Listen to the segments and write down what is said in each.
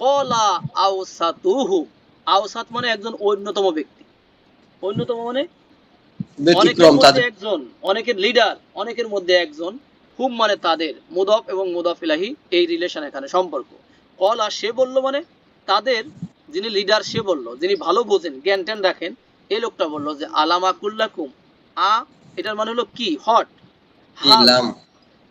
কলা মানে একজন অন্যতম ব্যক্তি। অন্যতম মানে অনেকের মধ্যে একজন অনেকের লিডার অনেকের মধ্যে একজন হুম মানে তাদের মুদফ এবং মুদফ ইলাহি এই রিলেশন এখানে সম্পর্ক। কলা সে বলল মানে তাদের যিনি লিডার সে বলল যিনি ভালো বোঝেন জ্ঞান ট্যান রাখেন এই লোকটা বলল যে আলামা কুল্লাকুম আ এটার মানে হলো কি? হট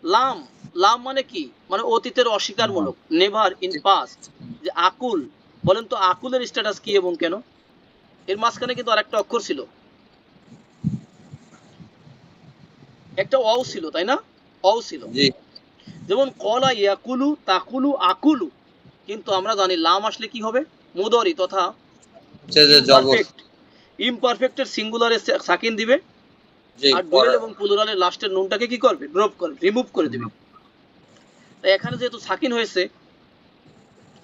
লাম। লাম মানে কি? মানে অতীতের অস্বীকারমূলক। নেভার ইন পাস্ট যে আকুল। বলেন তো আকুলের স্ট্যাটাস কি এবং কেন? এর মাঝখানে কিন্তু আরেকটা অক্ষর ছিল। একটা অও ছিল তাই না? অও ছিল। যেমন কলা ইয়াকুলু তাকুলু আকুলু। কিন্তু আমরা জানি লাম আসলে কি হবে? মুদরি তথা ইমপারফেক্টের সিঙ্গুলারে সাকিন দিবে। আর ডুয়েল এবং প্লুরালের লাস্টের নুনটাকে কি করবে? ড্রপ করবে রিমুভ করে দেবে। এখানে যেহেতু সাকিন হয়েছে,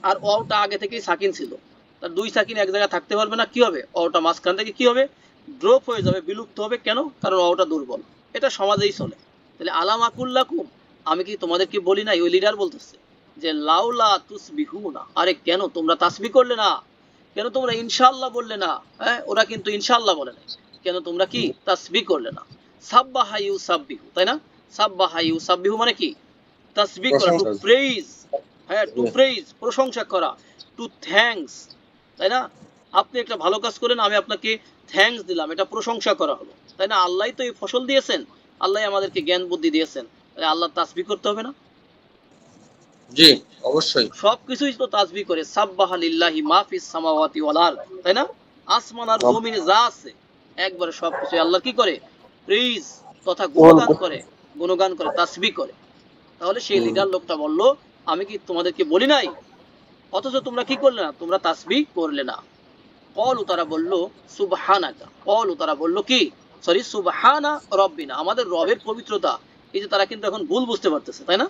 আর অটা আগে থেকেই সাকিন ছিল তার দুই সাকিন এক জায়গায় থাকতে পারবে না, কি হবে? অটা মাঝখান থেকে কি হবে? ড্রপ হয়ে যাবে, বিলুপ্ত হবে কেন? কারণ অটা দুর্বল। এটা সমাজেই চলে। তাহলে আলাম আকুল্লাকুম আমি কি তোমাদেরকে বলি না ওই লিডার বলতেছে যে, লাউলা তুসবিহু না আরে কেন? তোমরা তাসবি করলে না? কেন তোমরা ইনশাআল্লাহ বললে না? হ্যাঁ ওরা কিন্তু ইনশাআল্লাহ বলে না কেন তোমরা কি তাসবি করলে না? সাব্বাহা ইউসাব্বিহু তাই না? সাব্বাহা ইউসাব্বিহু মানে কি? তাসবি করা টু। প্রেইজ হ্যাঁ টু. প্রেইজ প্রশংসা করা টু থ্যাঙ্কস তাই না? আপনি একটা ভালো কাজ করেন আমি আপনাকে থ্যাঙ্কস দিলাম এটা প্রশংসা করা হলো। তাই না? আল্লাহই তো এই ফসল দিয়েছেন আল্লাহ আমাদেরকে জ্ঞান বুদ্ধি দিয়েছেন তাহলে আল্লাহ তাসবি করতে হবে না? জি অবশ্যই। সবকিছুই তো তাসবি করে সাব্বাহা লিল্লাহি মা ফিস সামাওয়াতি ওয়াল আরদ তাই না? আসমান আর জমিনে যা আছে একবারে সবকিছু আল্লাহ কি করে? প্রিজ তথা গুণগান করে গুণগান করে তাসবি করে। তাহলে সেই লিডার লোকটা বলল আমি কি তোমাদেরকে বলি নাই? অথচ তোমরা কি করলে না? তোমরা তাসবি করলে না। কলু তারা বলল সুবহানাকা। কলু তারা বলল কি? সরি সুবহানা রব্বিনা। আমাদের রবের পবিত্রতা এই যে তারা কিন্তু এখন ভুল বুঝতে পারতেছে তাই না?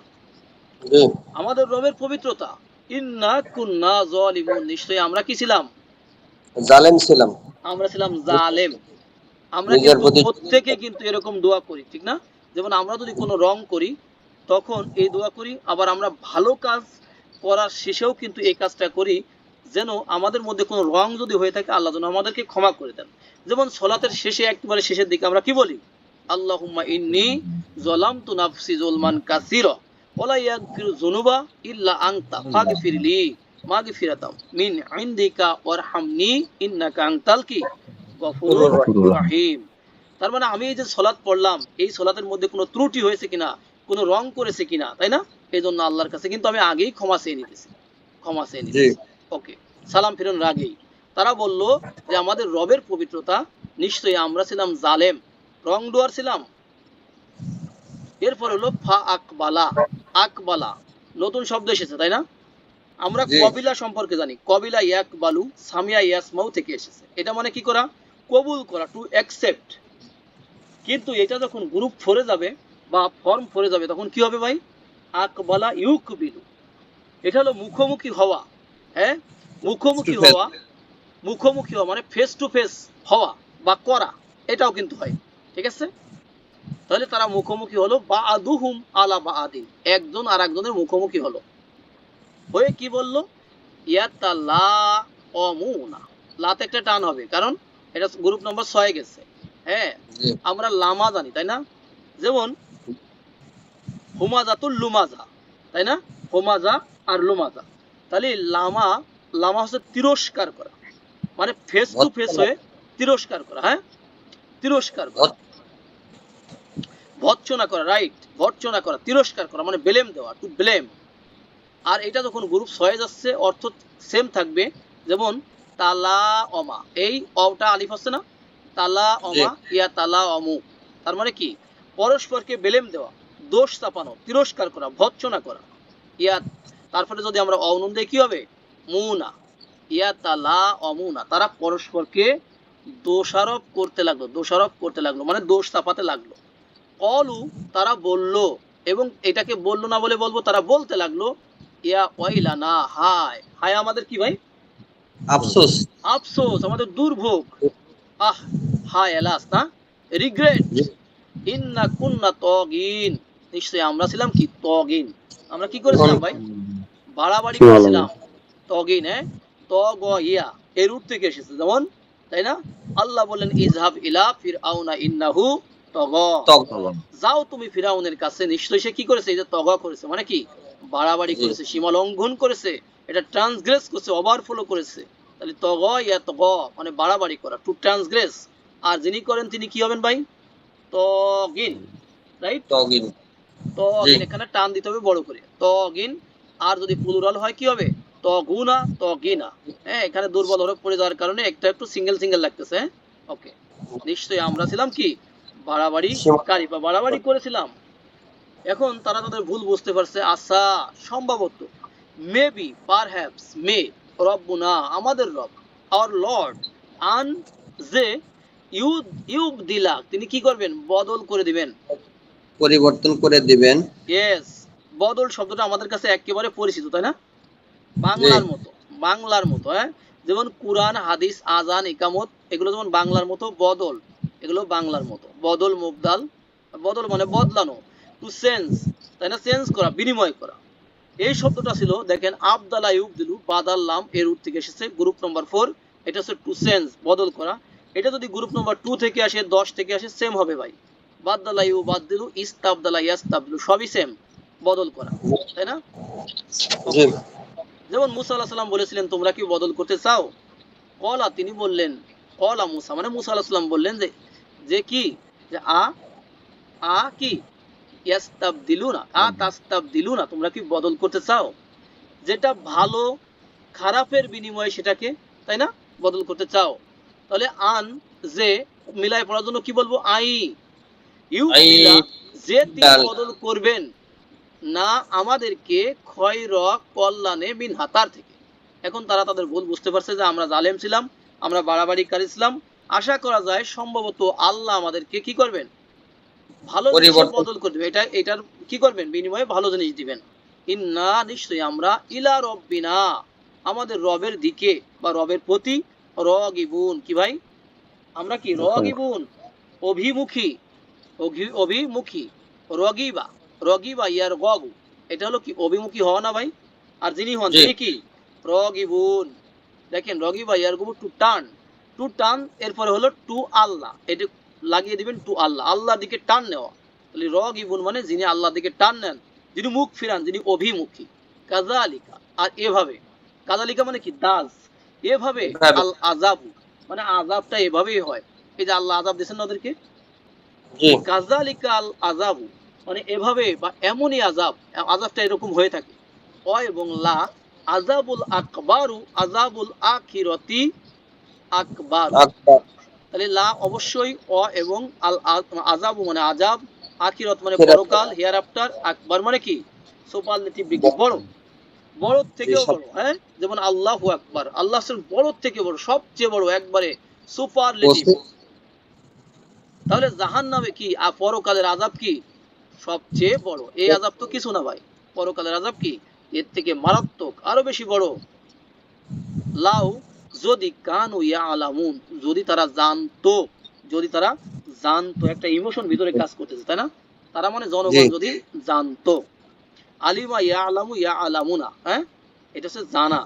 আমাদের রবের পবিত্রতা। ইন্না কুন্না জালিমুন। নিশ্চয়ই আমরা কি ছিলাম? জালেম ছিলাম। আমরা ছিলাম জালেম। আমরা প্রত্যেকে কিন্তু এরকম দোয়া করি ঠিক না? যেমন আমরা যদি কোনো রং করি তখন এই দোয়া করি। আবার আমরা ভালো কাজ করার শেষেও কিন্তু এই কাজটা করি যেন আমাদের মধ্যে কোনো রং যদি হয়ে থাকে আল্লাহ যেন আমাদেরকে ক্ষমা করে দেন। যেমন সলাতের শেষে একেবারে শেষের দিকে আমরা কি বলি? আল্লাহুম্মা ইন্নি জলামতু নাফসি জুলমান কাসিরা ওলা ইয়াগফিরু যুনুবা ইল্লা আনতা ফাগফিরলি মাগফিরাতাম মিন ইনদিকা ওয়ারহামনি ইন্নাকা আনতাল কি? গফুরুর রহিম। তার মানে আমি এই যে সলাৎ পড়লাম এই সলাতের মধ্যে কোনো ত্রুটি হয়েছে কিনা? কোনো রং করেছে কিনা তাই না? এই জন্য আল্লাহর কাছে কিন্তু আমি আগেই ক্ষমা চেয়ে নিতেছি। ক্ষমা চেয়ে নিতেছি। ওকে সালাম ফিরন আগেই তারা বলল যে আমাদের রবের পবিত্রতা নিশ্চয়ই আমরা ছিলাম জালেম রং ডুয়ার ছিলাম। এরপর হলো ফা আকবালা আকবালা নতুন শব্দ এসেছে তাই না? আমরা কবিলা সম্পর্কে জানি। কবিলা ইয়াকবালু সামিয়া ইয়াসমাউ থেকে এসেছে। এটা মানে কি করা? কবুল করা টু অ্যাকসেপ্ট কিন্তু এটা যখন গ্রুপ ফোরে যাবে বা ফর্ম ফোরে যাবে তখন কি হবে ভাই? আকবালা ইউকবিলু এটা হলো মুখোমুখি হওয়া হ্যাঁ? মুখোমুখি হওয়া মুখোমুখি হওয়া মানে ফেস টু ফেস হওয়া বা করা এটাও কিন্তু হয় ঠিক আছে? তাহলে তারা মুখোমুখি হলো বা আদুহুম আলা বা আদিন একজন আর একজনের মুখোমুখি হলো। হয়ে কি বলল? অমুনা লাতে একটা টান হবে কারণ এটা গ্রুপ নম্বর ছয়ে গেছে হ্যাঁ? আমরা লামা জানি তাই না? যেমন হুমাজাতুল লুমাজা তাই না? হুমাজা আর লুমাজা। তাহলে লামা লামা হচ্ছে তিরস্কার করা। মানে ফেস টু ফেস হয়ে তিরস্কার করা হ্যাঁ? তিরস্কার করা। ভৎসনা করা রাইট ভৎসনা করা তিরস্কার করা মানে ব্লেম দেওয়া টু ব্লেম আর এটা যখন গ্রুপ ছয়ে যাচ্ছে অর্থ সেম থাকবে যেমন তালা অমা এই অটা আলিফ হচ্ছে না? তালা অমা ইয়া তালা অমু তার মানে কি? পরস্পরকে বেলেম দেওয়া। দোষ চাপানো তিরস্কার করা ভৎসনা করা। ইয়া তারপরে যদি আমরা অনুন দেই কি হবে? মুনা। ইয়া তালা অমুনা। তারা পরস্পরকে দোষারোপ করতে লাগল দোষারোপ করতে লাগল মানে দোষ চাপাতে লাগল। কলু তারা বলল এবং এটাকে বলল না বলে বলব তারা বলতে লাগল ইয়া ওয়াইলানা হায়। হায় আমাদের কি ভাই? আফসোস। আফসোস আমাদের দুর্ভোগ। আহ হায় এলাস না? রিগ্রেট। ইন্না কুন্না তগিন নিশ্চয়ই আমরা ছিলাম কি? তগিন। আমরা কি করেছিলাম ভাই? বাড়াবাড়ি করেছিলাম। তগিন হ্যাঁ? তগ ইয়া এর রুট থেকে এসেছে যেমন তাই না? আল্লাহ বললেন ইজহাব ইলা ফির আউনা ইন্নাহু তগ। যাও তুমি ফিরাউনের কাছে নিশ্চয়ই সে কি করেছে? এই যে তগা করেছে মানে কি? বাড়াবাড়ি করেছে সীমা লঙ্ঘন করেছে এটা ট্রান্সগ্রেস করছে ওভারফ্লো করেছে। তাহলে তগ ইয়া তগ মানে বাড়াবাড়ি করা টু ট্রান্সগ্রেস আর যিনি করেন তিনি কি হবেন ভাই? তগিন রাইট তগিন। তগিন জি। এখানে টান দিতে হবে বড় করে। আর যদি প্লুরাল হয় কি হবে? হ্যাঁ এখানে দুর্বল হরফ পড়ে যাওয়ার কারণে একটা একটু সিঙ্গেল সিঙ্গেল লাগতেছে হ্যাঁ? ওকে নিশ্চয়ই আমরা ছিলাম কি? বাড়াবাড়ি কারি বা বাড়াবাড়ি করেছিলাম। এখন তারা তাদের ভুল বুঝতে পারছে। আচ্ছা সম্ভবত মেবি পারহ্যাপস মে রব্বুনা আমাদের রব আওয়ার লর্ড আন যে ইউ ইউব দিলা তিনি কি করবেন? বদল করে দিবেন। পরিবর্তন করে দিবেন। ইয়েস বদল শব্দটা আমাদের কাছে একেবারে পরিচিত তাই না? বাংলার মতো বাংলার মতো হ্যাঁ? যেমন কুরআন হাদিস আজান ইকামত এগুলো যেমন বাংলার মতো বদল এগুলো বাংলার মতো। বদল মুবদাল বদল মানে বদলানো টু চেঞ্জ তাই না? চেঞ্জ করা বিনিময় করা। এই শব্দটা ছিল দেখেন আবদালা ইউব দিলু বাদাল্লাম এর রুট থেকে এসেছে গ্রুপ নম্বর ফোর এটা হচ্ছে টু চেঞ্জ বদল করা। এটা যদি গ্রুপ নম্বর টু থেকে আসে দশ থেকে আসে সেম হবে ভাই। বাদদালা ইউ ইস্তাবদালা ইয়াস্তাবদিলু সবই সেম বদল করা তাই না? যেমন মুসা আল্লাহ সাল্লাম বলেছিলেন তোমরা কি বদল করতে চাও? কলা তিনি বললেন কলা মুসা মানে মুসা আল্লাহ সাল্লাম বললেন যে যে কি? যে আ আ কি? ইয়াস্তাব দিলু না আ তাস্তাব দিলু না তোমরা কি বদল করতে চাও? যেটা ভালো খারাপের বিনিময়ে সেটাকে তাই না? বদল করতে চাও। তাহলে আন যে মিলাই পড়ার জন্য কি বলব? আই। যে তিনি। বদল করবেন না আমাদেরকে ক্ষয় র কল্যাণে মিন হাতার থেকে। এখন তারা তাদের ভুল বুঝতে পারছে যে আমরা জালেম ছিলাম আমরা বাড়াবাড়ি আশা করা যায় সম্ভবত আল্লাহ আমাদেরকে কি করবেন? ভালো বদল করে দেবে এটা এটার কি করবেন? বিনিময়ে ভালো জিনিস দিবেন। ইন্না নিশ্চয়ই আমরা ইলা রব্বিনা আমাদের রবের দিকে বা রবের প্রতি রগিবুন। কি ভাই? আমরা কি রগিবুন? অভিমুখী। অভি- অভিমুখী। রগিবা রগিবা ইয়ার গগু। এটা হলো কি অভিমুখী হওয়া না ভাই? আর যিনি হন তিনি কি? রগিবুন দেখেন রগিবা ইয়ার গবু টু টান। টু টান এরপরে হলো টু আল্লাহ। এটা লাগিয়ে দিবেন টু আল্লাহ। আল্লাহর দিকে টান নেওয়া। তাহলে রগিবুন মানে যিনি আল্লাহর দিকে টান নেন যিনি মুখ ফিরান যিনি অভিমুখী। কাজালিকা আর এভাবে। কাজালিকা মানে কি? দাস। এভাবে এভাবে। আল আজাবু মানে আজাবটা এভাবেই হয়। এই যে আল্লাহ আজাব দিয়েছেন ওদেরকে? জি। কাজালিকা আজাবু মানে এভাবে বা এমনই আজাব আজাবটা এরকম হয়ে থাকে। অ এবং লা আজাবুল আকবারু আজাবুল আখিরতি আকবার। তাহলে লা অবশ্যই অ এবং আল আজাবু মানে আজাব আখিরত মানে। পরকাল হিয়ার আফটার আকবার মানে কি? সুপারলেটিভ বড়। বড় থেকেও। বড় হ্যাঁ? যেমন আল্লাহু আকবার আল্লাহ বড় থেকে বড় সবচেয়ে বড় একবারে সুপারলেটিভ বলছি- তাহলে জাহান নামে কি আর পরকালের আজাব কি? সবচেয়ে বড়। এই আজাব তো কিছু না ভাই। পরকালের আজাব কি? এর থেকে মারাত্মক আরও বেশি বড়। লাউ যদি কানু ইয়া আলামুন যদি তারা জানতো যদি তারা জানতো একটা ইমোশন ভিতরে কাজ করতেছে তাই না? তারা মানে জনগণ যদি জানতো। আলিমা ইয়া আলামু ইয়া আলামুনা হ্যাঁ? এটা হচ্ছে জানা।